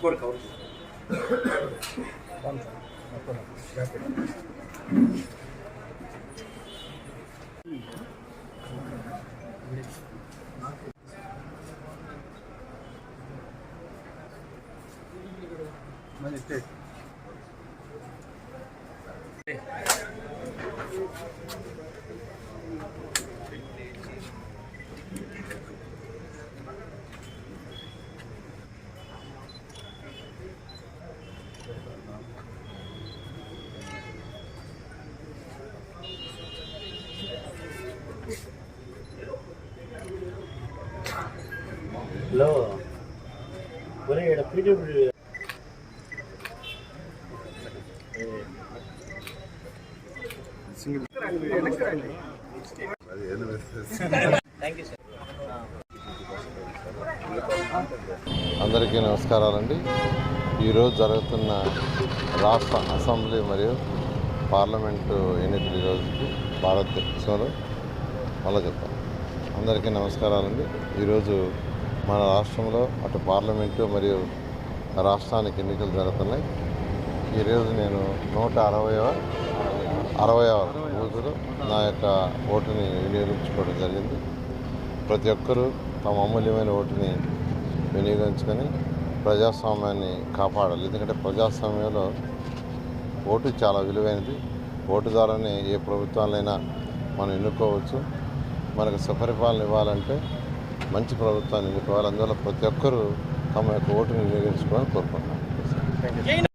పట్టుకోండి cover hello ఒరే ఇక్కడ పీడబ్ల్యూ అందరికీ నమస్కారాలండి. ఈరోజు జరుగుతున్న రాష్ట్ర అసెంబ్లీ మరియు పార్లమెంటు ఎన్నికల ఈ భారతదేశంలో మళ్ళా చెప్తాను అందరికీ నమస్కారాలండి. ఈరోజు మన రాష్ట్రంలో అటు పార్లమెంటు మరియు రాష్ట్రానికి ఎన్నికలు జరుగుతున్నాయి. ఈరోజు నేను నూట అరవైవ అరవైవ బూతులు నా యొక్క ఓటుని వినియోగించుకోవడం జరిగింది. ప్రతి ఒక్కరూ తమ అమూల్యమైన ఓటుని వినియోగించుకొని ప్రజాస్వామ్యాన్ని కాపాడాలి. ఎందుకంటే ప్రజాస్వామ్యంలో ఓటు చాలా విలువైనది. ఓటు ద్వారానే ఏ ప్రభుత్వాలైనా మనం ఎన్నుకోవచ్చు. మనకు సుపరిపాలన ఇవ్వాలంటే మంచి ప్రభుత్వాన్ని ఎన్నుకోవాలి అందువల్ల ప్రతి ఒక్కరూ తమ యొక్క ఓటును వినియోగించుకోవాలని కోరుకుంటున్నాను